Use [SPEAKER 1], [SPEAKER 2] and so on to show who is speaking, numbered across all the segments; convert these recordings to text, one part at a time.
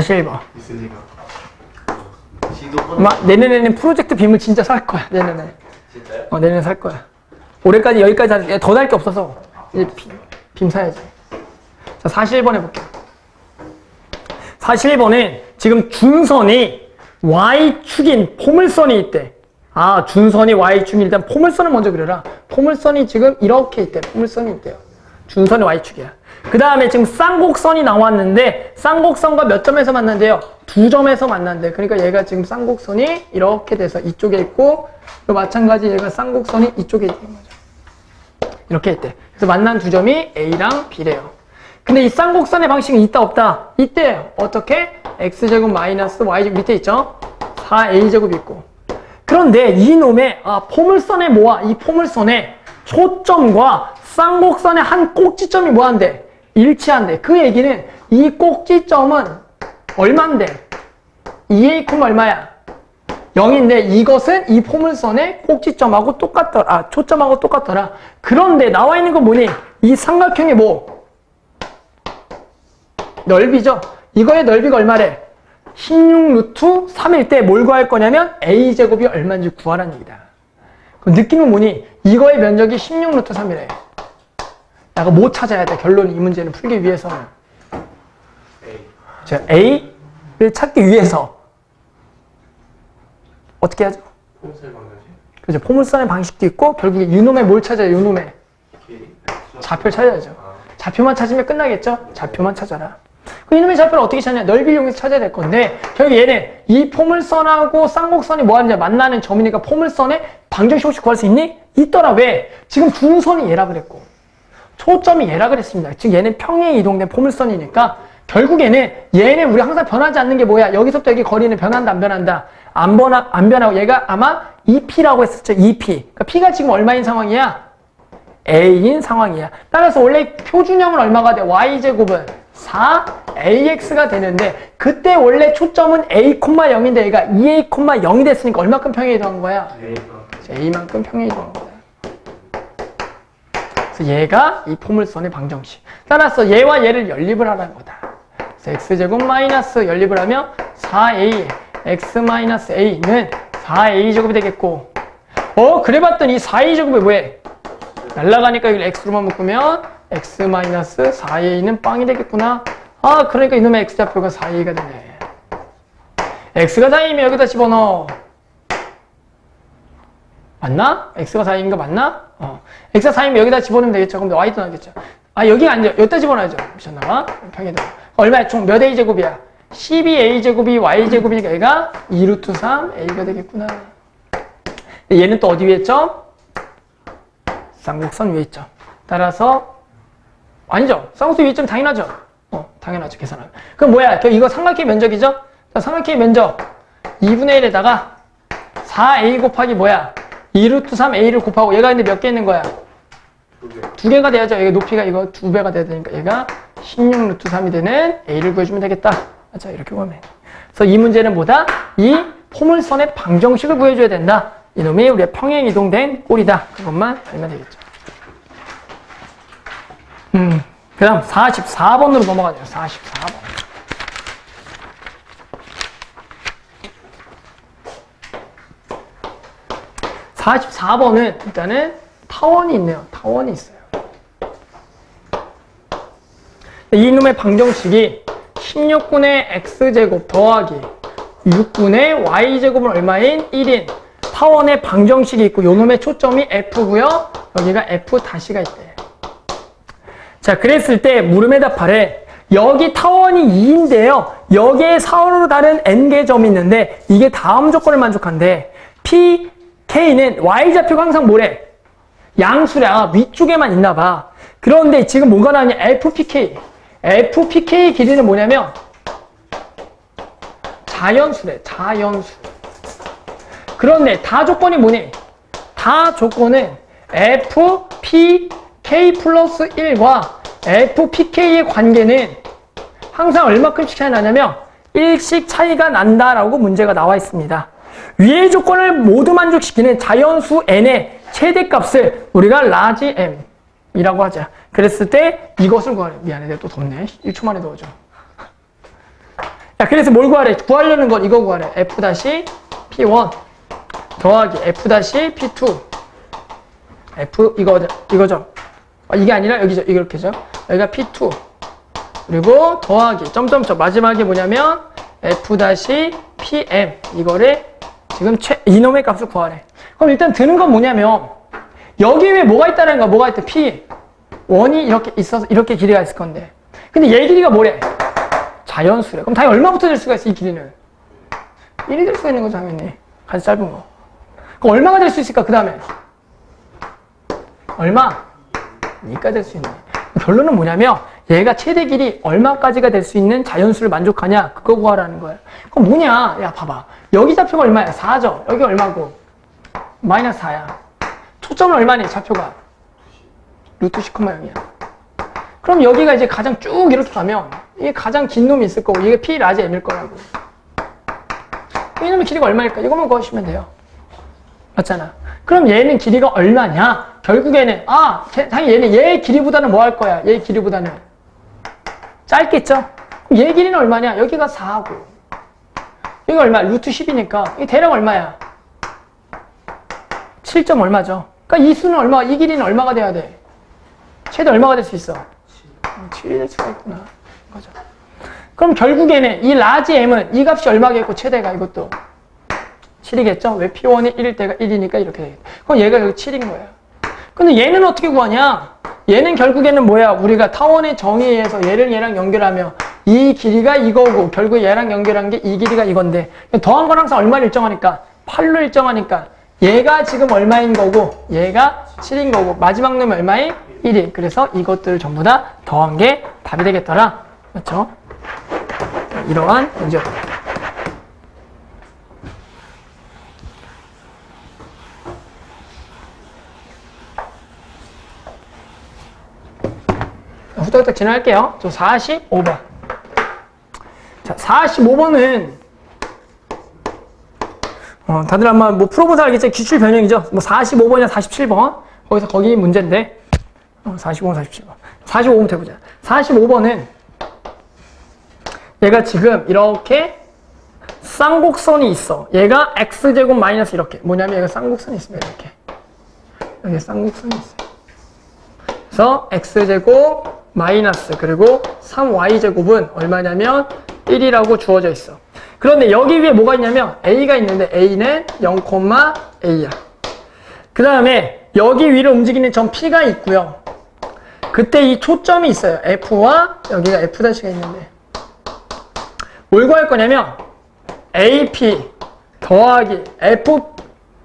[SPEAKER 1] 41번.
[SPEAKER 2] 있으니까 지도 꺼내
[SPEAKER 1] 아마 내년에는 프로젝트 빔을 진짜 살 거야. 내년에.
[SPEAKER 2] 진짜요?
[SPEAKER 1] 어, 내년에 살 거야. 올해까지 여기까지 더달게 없어서 이제 빔, 빔 사야지. 자, 41번 해볼게요. 41번은 지금 준선이 Y축인 포물선이 있대. 아, 준선이 Y축이 일단 포물선을 먼저 그려라. 포물선이 지금 이렇게 있대. 포물선이 있대요. 준선이 Y축이야. 그 다음에 지금 쌍곡선이 나왔는데 쌍곡선과 몇 점에서 만난대요? 두 점에서 만난대. 그러니까 얘가 지금 쌍곡선이 이렇게 돼서 이쪽에 있고 또 마찬가지 얘가 쌍곡선이 이쪽에 있는 거죠. 이렇게 있대. 그래서 만난 두 점이 A랑 B래요. 근데 이 쌍곡선의 방식은 있다 없다? 있대요. 어떻게? x제곱 마이너스 y제곱 밑에 있죠? 4a제곱 있고. 그런데 이 놈의 아, 포물선의 뭐야? 이 포물선의 초점과 쌍곡선의 한 꼭지점이 뭐한데? 일치한대. 그 얘기는 이 꼭지점은 얼만데? 2a, 얼마야? 0인데 이것은 이 포물선의 꼭지점하고 똑같더라. 아, 초점하고 똑같더라. 그런데 나와 있는 건 뭐니? 이 삼각형의 뭐? 넓이죠. 이거의 넓이가 얼마래? 16 루트 3일 때 뭘 구할 거냐면 a제곱이 얼마인지 구하라는 얘기다. 그럼 느낌은 뭐니? 이거의 면적이 16 루트 3이래. 내가 뭐 찾아야 돼? 결론 이 문제는 풀기 위해서는.
[SPEAKER 2] A
[SPEAKER 1] 자, a를 찾기 위해서 어떻게 하죠? 그죠? 포물선의 방식도 있고 결국에 유놈의 뭘 찾아요? 유놈의
[SPEAKER 2] 길이
[SPEAKER 1] 좌표를 찾아야죠.
[SPEAKER 2] 아,
[SPEAKER 1] 좌표만 찾으면 끝나겠죠? 좌표만 찾아라. 그 이놈의 좌표를 어떻게 찾냐? 넓이를 이용해서 찾아야 될 건데 결국 얘는 이 포물선하고 쌍곡선이 뭐하느냐 만나는 점이니까 포물선의 방정식 혹시 구할 수 있니? 있더라. 왜? 지금 중선이 얘라 그랬고 초점이 얘라 그랬습니다. 즉 얘는 평행 이동된 포물선이니까 결국에는 얘는 우리 항상 변하지 않는 게 뭐야? 여기서부터 여기 거리는 변한다 안 변한다? 안 변하 안 변하고 얘가 아마 2p라고 했었죠. 2p. 그러니까 p가 지금 얼마인 상황이야? a인 상황이야. 따라서 원래 표준형은 얼마가 돼? y제곱은 4ax가 되는데 그때 원래 초점은 a, 0인데 얘가 2a, 0이 됐으니까 얼마큼 평행이 이동한 거야? A만큼 평행이 이동한 거야. 그래서 얘가 이 포물선의 방정식. 따라서 얘와 얘를 연립을 하라는 거다. 그래서 x제곱 마이너스 연립을 하면 4a, x 마이너스 a는 4a제곱이 되겠고 어? 그래 봤더니 4a제곱이 뭐해? 날라가니까 이걸 x로만 묶으면 x 마이너스 4a는 빵이 되겠구나. 아, 그러니까 이놈의 x좌표가 4a가 되네. x가 4이면 여기다 집어넣어. 맞나? x가 4인가 맞나? 어. x가 4이면 여기다 집어넣으면 되겠죠. 그럼 y도 나겠죠. 아, 여기가 아니죠. 여기다 집어넣어야죠. 미쳤나봐. 평에다. 얼마야? 총 몇 a제곱이야? 12a제곱이 y제곱이니까 얘가 2루트 3a가 되겠구나. 얘는 또 어디 위에 있죠? 쌍곡선 위에 있죠. 따라서 아니죠. 쌍곡선 위에 있죠. 당연하죠. 어, 당연하죠. 계산하면. 그럼 뭐야? 그 이거 삼각형 면적이죠? 자, 삼각형 면적 2분의 1에다가 4a 곱하기 뭐야? 2루트 3a를 곱하고 얘가 근데 몇 개 있는 거야?
[SPEAKER 2] 두개
[SPEAKER 1] 두 개가 돼야죠. 얘가 높이가 이거 두 배가 돼야 되니까 얘가 16 루트 3이 되는 a를 구해주면 되겠다. 맞아. 이렇게 보면. 돼. 그래서 이 문제는 뭐다? 이 포물선의 방정식을 구해줘야 된다. 이놈이 우리의 평행 이동된 꼴이다. 그것만 알면 되겠죠. 음, 그 다음 44번으로 넘어가죠. 44번. (44번은) 일단은 타원이 있네요 타원이 있어요 이놈의 방정식이 16분의 x제곱 더하기 6분의 y제곱은 얼마인 1인 타원의 방정식이 있고 요놈의 초점이 f고요 여기가 f 다시가 있대 자, 그랬을 때 물음에 답하래. 여기 타원이 2인데요. 여기에 사원으로 다른 n개 점이 있는데 이게 다음 조건을 만족한대. p, k는 y좌표가 항상 뭐래? 양수래. 아, 위쪽에만 있나 봐. 그런데 지금 뭐가 나왔냐? fpk. fpk 길이는 뭐냐면 자연수래. 자연수. 그런데 다 조건이 뭐니? 다 조건은 fpk 플러스 1과 fpk의 관계는 항상 얼마큼씩 차이 나냐면 1씩 차이가 난다라고 문제가 나와 있습니다. 위의 조건을 모두 만족시키는 자연수 n의 최대값을 우리가 라지 m 이라고 하자. 그랬을 때 이것을 구하래. 미안해. 내가 또 덥네. 1초 만에 넣어줘. 야, 그래서 뭘 구하래? 구하려는 건 이거 구하래. f 다시 p1 더하기 f 다시 p2 f 이거 이거죠. 아, 이게 아니라 여기죠. 이렇게죠. 여기가 p2 그리고 더하기 점점점 마지막에 뭐냐면 f 다시 pm 이거를 지금 최 이놈의 값을 구하래. 그럼 일단 드는 건 뭐냐면 여기 에 뭐가 있다는 거야? 뭐가 있다? p 원이 이렇게 있어서 이렇게 길이가 있을 건데. 근데 얘 길이가 뭐래? 자연수래. 그럼 당연히 얼마부터 될 수가 있어, 이 길이는? 1이 될 수가 있는 거죠, 당연히. 가장 짧은 거. 그럼 얼마가 될 수 있을까, 그 다음에? 얼마? 2가 될수 있네. 결론은 뭐냐면, 얘가 최대 길이 얼마까지가 될 수 있는 자연수를 만족하냐, 그거 구하라는 거야. 그럼 뭐냐? 야, 봐봐. 여기 좌표가 얼마야? 4죠? 여기 얼마고? 마이너스 4야. 초점은 얼마니, 좌표가? 루트 10,0이야. 그럼 여기가 이제 가장 쭉 이렇게 가면 이게 가장 긴 놈이 있을 거고 이게 P 라지 M일 거라고. 이놈의 길이가 얼마일까? 이것만 구하시면 돼요. 맞잖아. 그럼 얘는 길이가 얼마냐? 결국에는 아, 쟤- 당연히 얘는 얘의 길이보다는 뭐 할 거야? 얘의 길이보다는 짧겠죠? 얘 길이는 얼마냐? 여기가 4하고 여기가 얼마? 루트 10이니까 이게 대략 얼마야? 7점 얼마죠? 그러니까 이 수는 얼마? 이 길이는 얼마가 돼야 돼? 최대 얼마가 될 수 있어? 7이 될 수가 있구나. 거죠. 그럼 결국에는 이 라지 m은 이 값이 얼마겠고 최대가 이것도 7이겠죠? 왜 p1이 1일 때가 1이니까 이렇게 되겠다. 그럼 얘가 여기 7인 거야. 근데 얘는 어떻게 구하냐? 얘는 결국에는 뭐야? 우리가 타원의 정의에 의해서 얘를 얘랑 연결하며 이 길이가 이거고 결국 얘랑 연결한 게 이 길이가 이건데 더한 건 항상 얼마를 일정하니까 8로 일정하니까 얘가 지금 얼마인 거고 얘가 7인 거고 마지막 놈이 얼마인? 1이. 그래서 이것들을 전부 다 더한 게 답이 되겠더라. 그렇죠? 이러한 문제였다. 후딱후딱 진행할게요. 저 45번. 자, 45번은 어, 다들 아마 뭐 풀어보자 알겠지? 기출 변형이죠. 뭐 45번이나 47번. 거기서 거기 문제인데. 어, 45번, 47번. 45번부터 해보자. 45번은 얘가 지금 이렇게 쌍곡선이 있어. 얘가 x제곱 마이너스 이렇게. 뭐냐면 얘가 쌍곡선이 있습니다. 이렇게. 여기 쌍곡선이 있어요. 그래서 x제곱 마이너스 그리고 3y제곱은 얼마냐면 1이라고 주어져 있어. 그런데 여기 위에 뭐가 있냐면 a가 있는데 a는 0,a야. 그 다음에 여기 위를 움직이는 점 p가 있고요. 그때 이 초점이 있어요. f와 여기가 f'가 있는데 뭘 구할 거냐면 ap 더하기 f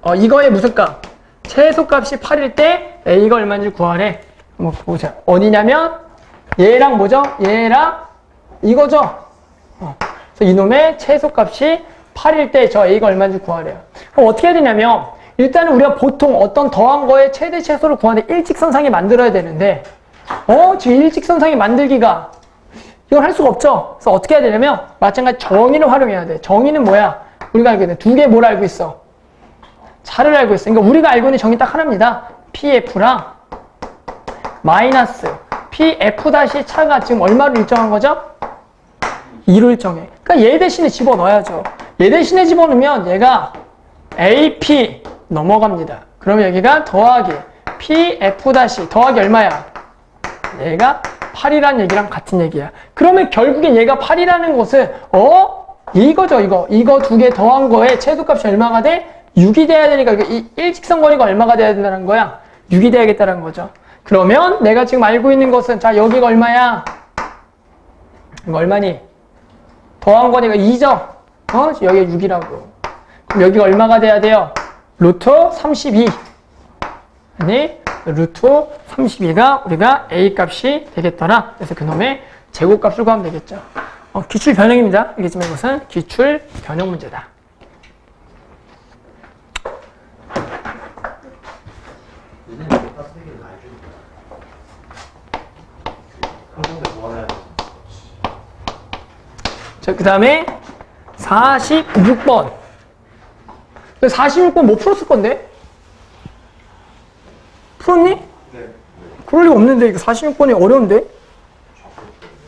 [SPEAKER 1] 어, 이거의 무슨 값? 최소값이 8일 때 a가 얼마인지 구하래. 한번 보자. 어디냐면 얘랑 뭐죠? 얘랑 이거죠. 어. 그래서 이놈의 최소값이 8일 때 저 a가 얼마인지 구하래요. 그럼 어떻게 해야 되냐면 일단은 우리가 보통 어떤 더한 거의 최대 최소를 구하는데 일직선상에 만들어야 되는데 어 지금 일직선상에 만들기가 이걸 할 수가 없죠. 그래서 어떻게 해야 되냐면 마찬가지 정의를 활용해야 돼. 정의는 뭐야? 우리가 알고 있는 두 개 뭘 알고 있어? 차를 알고 있어. 그러니까 우리가 알고 있는 정의 딱 하나입니다. PF랑 마이너스 PF 다시 차가 지금 얼마로 일정한 거죠? 2로 일정해. 그러니까 얘 대신에 집어넣어야죠. 얘 대신에 집어넣으면 얘가 AP 넘어갑니다. 그러면 여기가 더하기 PF 다시 더하기 얼마야? 얘가 8이라는 얘기랑 같은 얘기야. 그러면 결국엔 얘가 8이라는 것은 어? 이거죠 이거. 이거 두 개 더한 거에 최소값이 얼마가 돼? 6이 돼야 되니까 이 일직선 거리가 얼마가 돼야 된다는 거야? 6이 돼야겠다는 거죠. 그러면 내가 지금 알고 있는 것은 자 여기가 얼마야? 이거 얼마니? 더한 거니까 2죠? 어? 여기가 6이라고. 그럼 여기가 얼마가 돼야 돼요? 루트 32. 아니, 루트 32가 우리가 A 값이 되겠더라. 그래서 그놈의 제곱값을 구하면 되겠죠. 어, 기출 변형입니다. 알겠지만 이것은 기출 변형 문제다.
[SPEAKER 2] 얘는 이거 따뜻하게 많이 주니까. 한국에 뭐 하나
[SPEAKER 1] 자, 그 다음에 46번. 46번 뭐 풀었을 건데? 풀었니?
[SPEAKER 2] 네.
[SPEAKER 1] 그럴 리가 없는데, 이거 46번이 어려운데?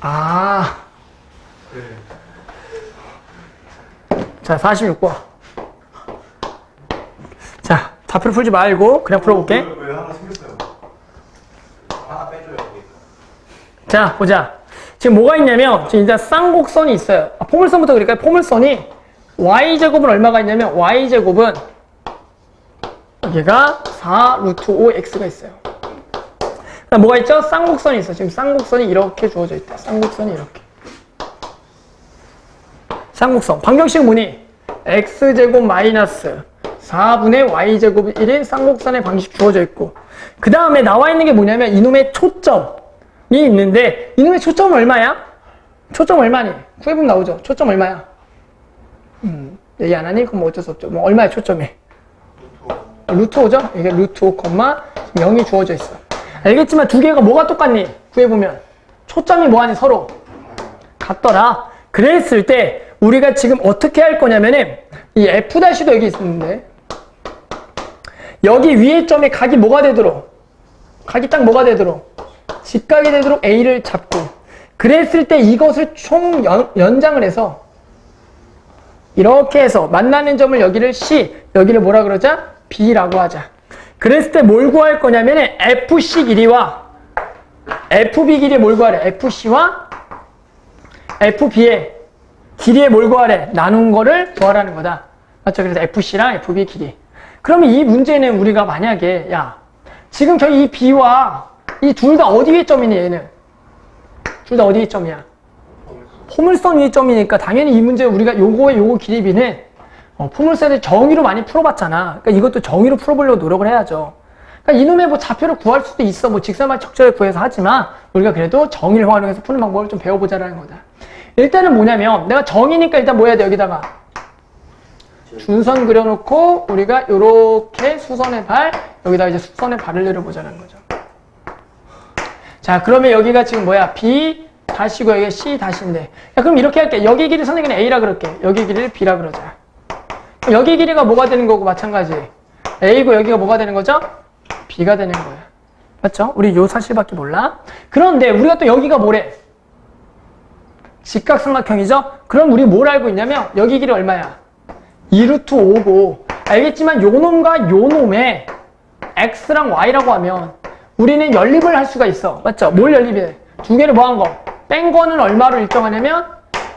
[SPEAKER 1] 아,
[SPEAKER 2] 네.
[SPEAKER 1] 자, 46번. 자, 좌표를 풀지 말고 그냥 풀어볼게.
[SPEAKER 3] 왜, 왜 하나 생겼어요?
[SPEAKER 2] 하나 빼줘요 여기.
[SPEAKER 1] 자, 보자. 지금 뭐가 있냐면, 지금 일단 쌍곡선이 있어요. 아, 포물선부터 그릴까요? 포물선이 y제곱은 얼마가 있냐면, y제곱은 얘가 4 루트 5x가 있어요. 그다음 뭐가 있죠? 쌍곡선이 있어. 지금 쌍곡선이 이렇게 주어져 있다. 쌍곡선이 이렇게. 쌍곡선. 방정식 뭐니? x제곱 마이너스 4분의 y제곱 1인 쌍곡선의 방식 주어져 있고 그 다음에 나와 있는 게 뭐냐면 이놈의 초점이 있는데 이놈의 초점은 얼마야? 초점 얼마니? 구해보면 나오죠. 초점 얼마야? 음, 얘기 안 하니? 그럼 뭐 어쩔 수 없죠. 뭐 얼마야 초점이? 루트 5죠? 이게 루트 5, 0이 주어져 있어. 알겠지만 두 개가 뭐가 똑같니? 구해보면. 초점이 뭐하니? 서로. 같더라. 그랬을 때 우리가 지금 어떻게 할 거냐면은 이 F'도 여기 있는데 여기 위에 점에 각이 뭐가 되도록 각이 딱 뭐가 되도록 직각이 되도록 A를 잡고 그랬을 때 이것을 총 연, 연장을 해서 이렇게 해서 만나는 점을 여기를 C 여기를 뭐라 그러자? B라고 하자 그랬을 때 뭘 구할 거냐면은 FC 길이와 FB 길이에 뭘 구하래? FC와 FB의 길이에 뭘 구하래? 나눈 거를 구하라는 거다. 맞죠? 그래서 FC랑 FB의 길이. 그러면 이 문제는 우리가 만약에, 야, 지금 저희 이 B와 이 둘 다 어디 위에 점이니, 얘는? 둘 다 어디 위에 점이야? 포물선 위에 점이니까 당연히 이 문제 우리가 요거의 요거 길이비는 어, 포물선을 정의로 많이 풀어봤잖아. 그러니까 이것도 정의로 풀어보려고 노력을 해야죠. 그러니까 이놈의 뭐 좌표를 구할 수도 있어. 뭐 직선만 적절히 구해서 하지만 우리가 그래도 정의를 활용해서 푸는 방법을 좀 배워보자라는 거다. 일단은 뭐냐면 내가 정의니까 일단 뭐 해야 돼 여기다가 준선 그려놓고 우리가 요렇게 수선의 발 여기다 이제 수선의 발을 내려보자는 거죠. 자 그러면 여기가 지금 뭐야? B 다시고 여기가 C 다시인데. 야, 그럼 이렇게 할게. 여기 길이 선생님은 A라 그럴게. 여기 길이를 B라 그러자. 여기 길이가 뭐가 되는 거고 마찬가지? A고 여기가 뭐가 되는 거죠? B가 되는 거야. 맞죠? 우리 요 사실밖에 몰라? 그런데 우리가 또 여기가 뭐래? 직각삼각형이죠? 그럼 우리 뭘 알고 있냐면 여기 길이 얼마야? 2루트 5고. 알겠지만 요 놈과 요 놈의 x랑 y라고 하면 우리는 연립을 할 수가 있어 맞죠? 뭘 연립해? 두 개를 뭐 한 거? 뺀 거는 얼마로 일정하냐면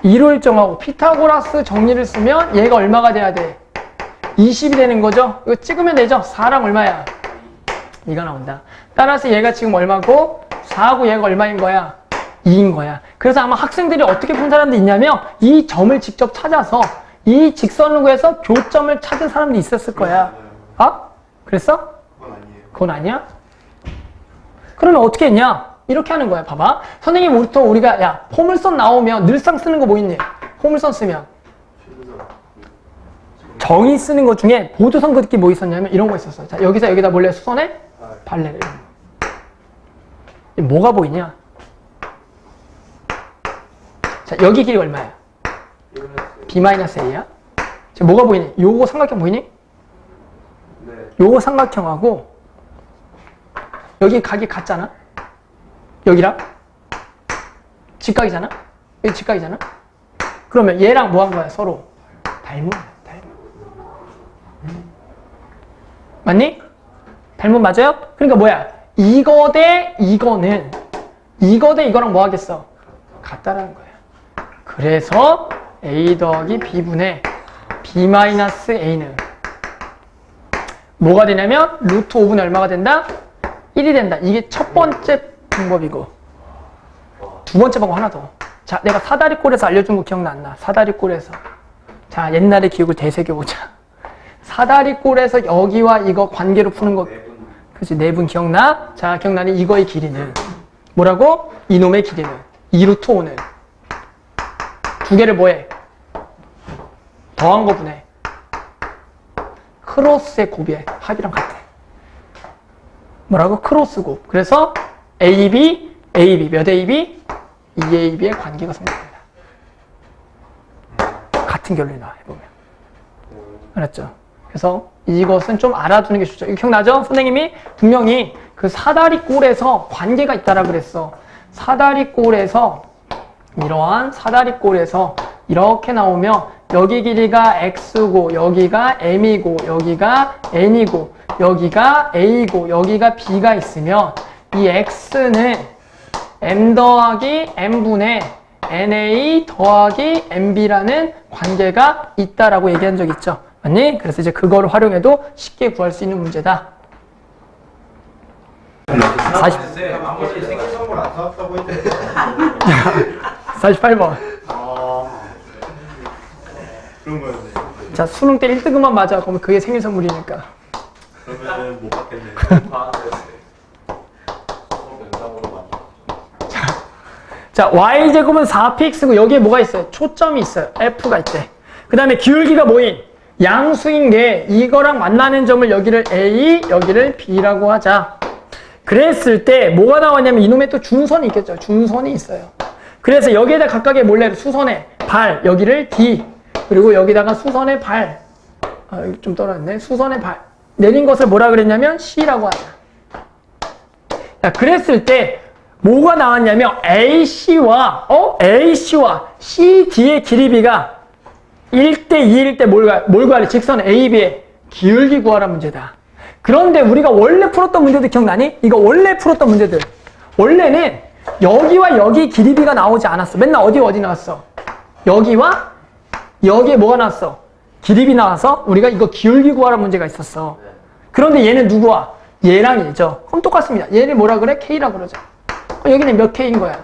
[SPEAKER 1] 2로 일정하고 피타고라스 정리를 쓰면 얘가 얼마가 돼야 돼? 20이 되는 거죠? 이거 찍으면 되죠? 4랑 얼마야? 이가 나온다 따라서 얘가 지금 얼마고 4하고 얘가 얼마인 거야? 2인 거야. 그래서 아마 학생들이 어떻게 푼 사람도 있냐면 이 점을 직접 찾아서 이 직선을 구해서 교점을 찾은 사람도 있었을 거야. 아? 그랬어?
[SPEAKER 3] 그건 아니에요.
[SPEAKER 1] 그건 아니야? 그러면 어떻게 했냐? 이렇게 하는 거야. 봐봐. 선생님 우리부터 우리가 야 포물선 나오면 늘상 쓰는 거 뭐 있니? 포물선 쓰면. 정의 쓰는 것 중에 보조선 긋기 뭐 있었냐면 이런 거 있었어. 자 여기서 여기다 몰래 수선해 발레를. 이 뭐가 보이냐? 자 여기 길이 얼마야? B-A야? 지금 뭐가 보이니? 요거 삼각형 보이니?
[SPEAKER 3] 네.
[SPEAKER 1] 요거 삼각형하고 여기 각이 같잖아? 여기랑? 직각이잖아? 여기 직각이잖아? 그러면 얘랑 뭐 한 거야 서로? 닮은 거야 닮은 맞니? 닮은 맞아요? 그러니까 뭐야 이거 대 이거는 이거 대 이거랑 뭐 하겠어? 같다라는 거야 그래서 a 더하기 b분의 b 마이너스 a는 뭐가 되냐면 루트 5분의 얼마가 된다? 1이 된다. 이게 첫 번째 방법이고 두 번째 방법 하나 더. 자, 내가 사다리꼴에서 알려준 거 기억나? 사다리꼴에서. 자, 옛날의 기억을 되새겨보자. 사다리꼴에서 여기와 이거 관계로 푸는 거. 그치, 네 분 기억나? 자, 기억나니? 이거의 길이는 뭐라고? 이놈의 길이는 2루트 5는 두 개를 뭐해? 더한 거 분해. 크로스의 곱의 합이랑 같아. 뭐라고? 크로스 곱. 그래서 AB, AB 몇 AB? 2AB의 관계가 성립된다. 같은 결론이 나와 해보면. 알았죠? 그래서 이것은 좀 알아두는 게 좋죠. 이거 기억나죠? 선생님이 분명히 그 사다리 꼴에서 관계가 있다라 그랬어. 사다리 꼴에서 이러한 사다리 꼴에서 이렇게 나오면 여기 길이가 x고 여기가 m이고 여기가 n이고 여기가 a고 여기가 b가 있으면 이 x는 m 더하기 n분의 na 더하기 mb라는 관계가 있다라고 얘기한 적 있죠. 맞니? 그래서 이제 그걸 활용해도 쉽게 구할 수 있는 문제다. 40,
[SPEAKER 2] 쌤, 아무리 생일 선물 안 사왔다고 해도
[SPEAKER 1] 48번.
[SPEAKER 3] 그런 거였네.
[SPEAKER 1] 자, 수능 때 1등급만 맞아. 그러면 그게 생일 선물이니까.
[SPEAKER 3] 그러면은 못 받겠네.
[SPEAKER 1] 자, y제곱은 4px고 여기에 뭐가 있어요? 초점이 있어요. f가 있대. 그 다음에 기울기가 뭐인? 양수인 게 이거랑 만나는 점을 여기를 a, 여기를 b라고 하자. 그랬을 때 뭐가 나왔냐면 이놈의 또 중선이 있겠죠. 중선이 있어요. 그래서 여기에다 각각의 몰래 수선의 발, 여기를 d, 그리고 여기다가 수선의 발, 아, 좀 떨어졌네. 수선의 발. 내린 것을 뭐라 그랬냐면 c라고 하자. 자, 그랬을 때 뭐가 나왔냐면 AC와 어? AC와 CD의 길이비가 1대 2일 때 뭘, 가- 뭘 구하래? 직선 AB의 기울기 구하라 문제다. 그런데 우리가 원래 풀었던 문제들 기억나니? 이거 원래 풀었던 문제들. 원래는 여기와 여기 길이비가 나오지 않았어. 맨날 어디 어디 나왔어? 여기와 여기에 뭐가 나왔어? 길이비 나와서 우리가 이거 기울기 구하라 문제가 있었어. 그런데 얘는 누구와? 얘랑 얘죠. 그럼 똑같습니다. 얘를 뭐라 그래? K라고 그러죠. 어, 여기는 몇 K인 거야?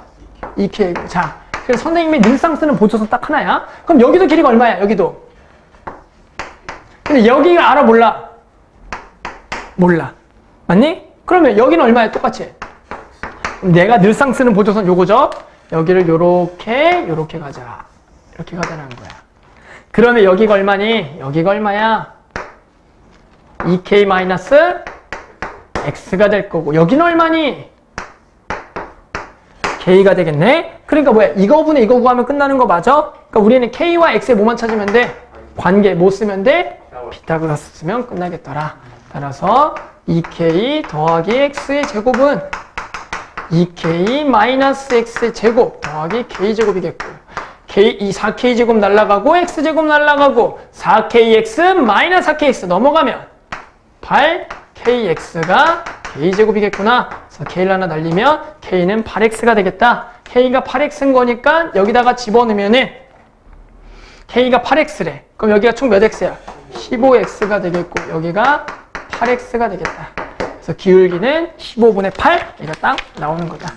[SPEAKER 1] 2K고. 자, 그래서 선생님이 늘상 쓰는 보조선 딱 하나야. 그럼 여기도 길이가 얼마야? 여기도. 근데 여기가 알아 몰라? 몰라. 맞니? 그러면 여기는 얼마야? 똑같이. 내가 늘상 쓰는 보조선 요거죠? 여기를 요렇게 요렇게 가자. 이렇게 가자라는 거야. 그러면 여기가 얼마니? 여기가 얼마야? 2K 마이너스 될 거고 여기는 얼마니? K가 되겠네? 그러니까 뭐야? 이거 분의 이거 구하면 끝나는 거 맞아? 그러니까 우리는 K와 X의 뭐만 찾으면 돼? 관계 뭐 쓰면 돼? 피타고라스 쓰면 끝나겠더라. 따라서 2K 더하기 X의 제곱은 2K 마이너스 X의 제곱 더하기 K 제곱이겠고 K, 이 4K 제곱 날라가고 X 제곱 날라가고 4KX 마이너스 4KX 넘어가면 8KX가 K제곱이겠구나. 그래서 K를 하나 날리면 K는 8X가 되겠다. K가 8X인 거니까 여기다가 집어넣으면은 K가 8X래. 그럼 여기가 총 몇 X야? 15X가 되겠고 여기가 8X가 되겠다. 그래서 기울기는 15분의 8 이거 딱 나오는 거다.